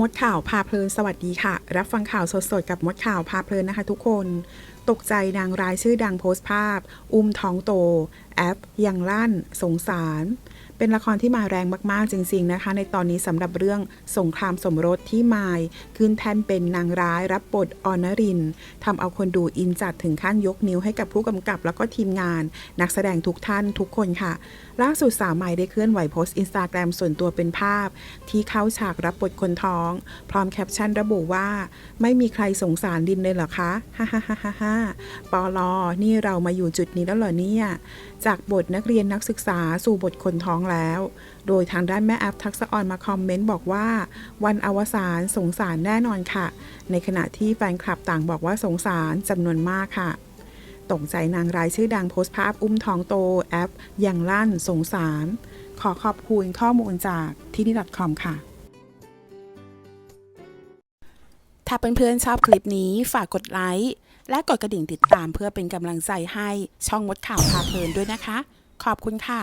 มดข่าวพาเพลินสวัสดีค่ะ รับฟังข่าวสดๆ กับมดข่าวพาเพลินนะคะทุกคน ตกใจนางร้ายชื่อดังโพสต์ภาพ อุ้มท้องโต แอปยังลั่น สงสาร เป็นละครที่มาแรงมากๆจริง ๆนะคะ ในตอนนี้สำหรับเรื่องสงครามสมรสที่มาย ขึ้นแทนเป็นนางร้ายรับบทออนรินทำเอาคนดูอินจัดถึงขั้นยกนิ้วให้กับผู้กำกับ แล้วก็ทีมงาน นักแสดงทุกท่านทุกคนค่ะ ล่าสุดสาวใหม่ได้เคลื่อนไหวโพสต์อินสตาแกรมส่วนตัวเป็นภาพ ที่เข้าฉากรับบทคนท้อง พร้อมแคปชั่นระบุว่า ไม่มีใครสงสารดินเลยเหรอคะฮ่าฮ่าฮ่าฮ่าฮ่าปอลอนี่เรามาอยู่จุดนี้แล้วเหรอเนี่ยจากบทนักเรียนนักศึกษาสู่บทคนท้องแล้ว โดยทางด้านแม่แอฟทักษะออนมาคอมเมนต์บอกว่า วันอวสานสงสารแน่นอนค่ะ ในขณะที่แฟนคลับต่างบอกว่าสงสารจำนวนมากค่ะตกใจนางรายชื่อดังโพสต์ภาพอุ้มท้องโตแอปอย่างลั่นสงสาร ขอขอบคุณข้อมูลจากที่นี่ .com ค่ะ ถ้าเพื่อนๆชอบคลิปนี้ฝากกดไลค์และกดกระดิ่งติดตามเพื่อเป็นกำลังใจให้ช่องมดข่าวพาเพลินด้วยนะคะ ขอบคุณค่ะ